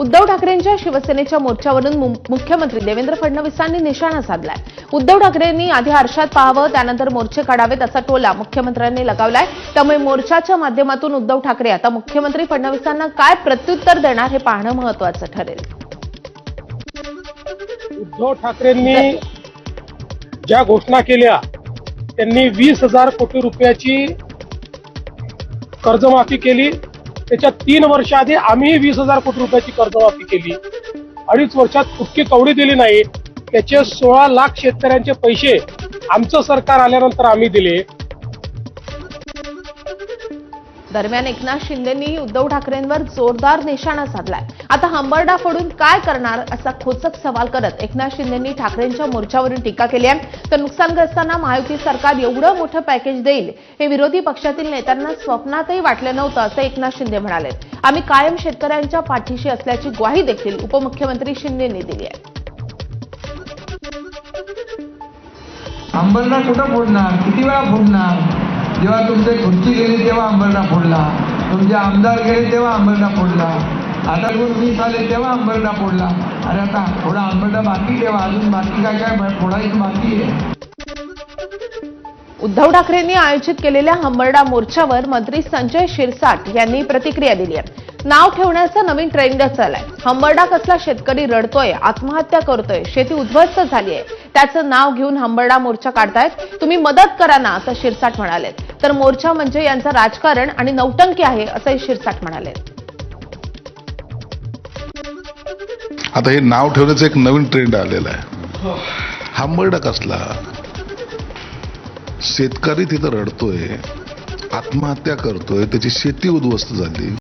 उद्धव ठाकरेंच्या शिवसेनेच्या मोर्चावरून मुख्यमंत्री देवेंद्र फडणवीसांनी निशाणा साधलाय. उद्धव ठाकरेंनी आधी आरशात पाहावं त्यानंतर मोर्चे काढावेत असा टोला मुख्यमंत्र्यांनी लगावलाय. त्यामुळे मोर्चाच्या माध्यमातून उद्धव ठाकरे आता मुख्यमंत्री फडणवीसांना काय प्रत्युत्तर देणार हे पाहणं महत्वाचं ठरेल. उद्धव ठाकरेंनी ज्या घोषणा केल्या त्यांनी वीस हजार कोटी रुपयाची कर्जमाफी केली. त्याच्या तीन वर्ष आधी आम्ही वीस हजार कोटी रुपयाची कर्जमाफी केली. अडीच वर्षात कुठली कवडी दिली नाही. त्याचे सोळा लाख शेतकऱ्यांचे पैसे आमचं सरकार आल्यानंतर आम्ही दिले. दरम्यान एकनाथ शिंदेंनी उद्धव ठाकरेंवर जोरदार निशाणा साधलाय. आता हंबरडा फोडून काय करणार असा खोचक सवाल करत एकनाथ शिंदेंनी ठाकरेंच्या मोर्चावरून टीका केली आहे. तर नुकसानग्रस्तांना महायुती सरकार एवढं मोठं पॅकेज देईल हे विरोधी पक्षातील नेत्यांना स्वप्नातही वाटलं नव्हतं असं एकनाथ शिंदे म्हणाले. आम्ही कायम शेतकऱ्यांच्या पाठीशी असल्याची ग्वाही देखील उपमुख्यमंत्री शिंदेंनी दिली आहे. अंबरला कुठं फोडणार? किती वेळा फोडणार? जेव्हा तुमचे खुर्ची फोडला. तुमचे आमदार गेले तेव्हा अंबरला फोडला. आता कोण वीस आले तेव्हा अंबरला फोडला. अरे आता थोडा आंबरडा बाकी ठेवा. अजून बाकी काय काय फोडायचं बाकी आहे. उद्धव ठाकरेंनी आयोजित केलेल्या हंबरडा मोर्चावर मंत्री संजय शिरसाट यांनी प्रतिक्रिया दिली आहे. नाव ठेवण्याचा नवीन ट्रेंड चाललाय. हंबरडा कसला शेतकरी रडतोय आत्महत्या करतोय शेती उद्ध्वस्त झाली आहे त्याचं नाव घेऊन हंबरडा मोर्चा काढतायत. तुम्ही मदत करा ना असं शिरसाट म्हणाले तर मोर्चा म्हणजे यांचं राजकारण आणि नौटंकी आहे असंही शिरसाट म्हणाले. आता हे नाव ठेवण्याचं एक नवीन ट्रेंड आलेला आहे. हांबरडा कसला? शेतकरी तिथं रडतोय आत्महत्या करतोय त्याची शेती उद्ध्वस्त झाली.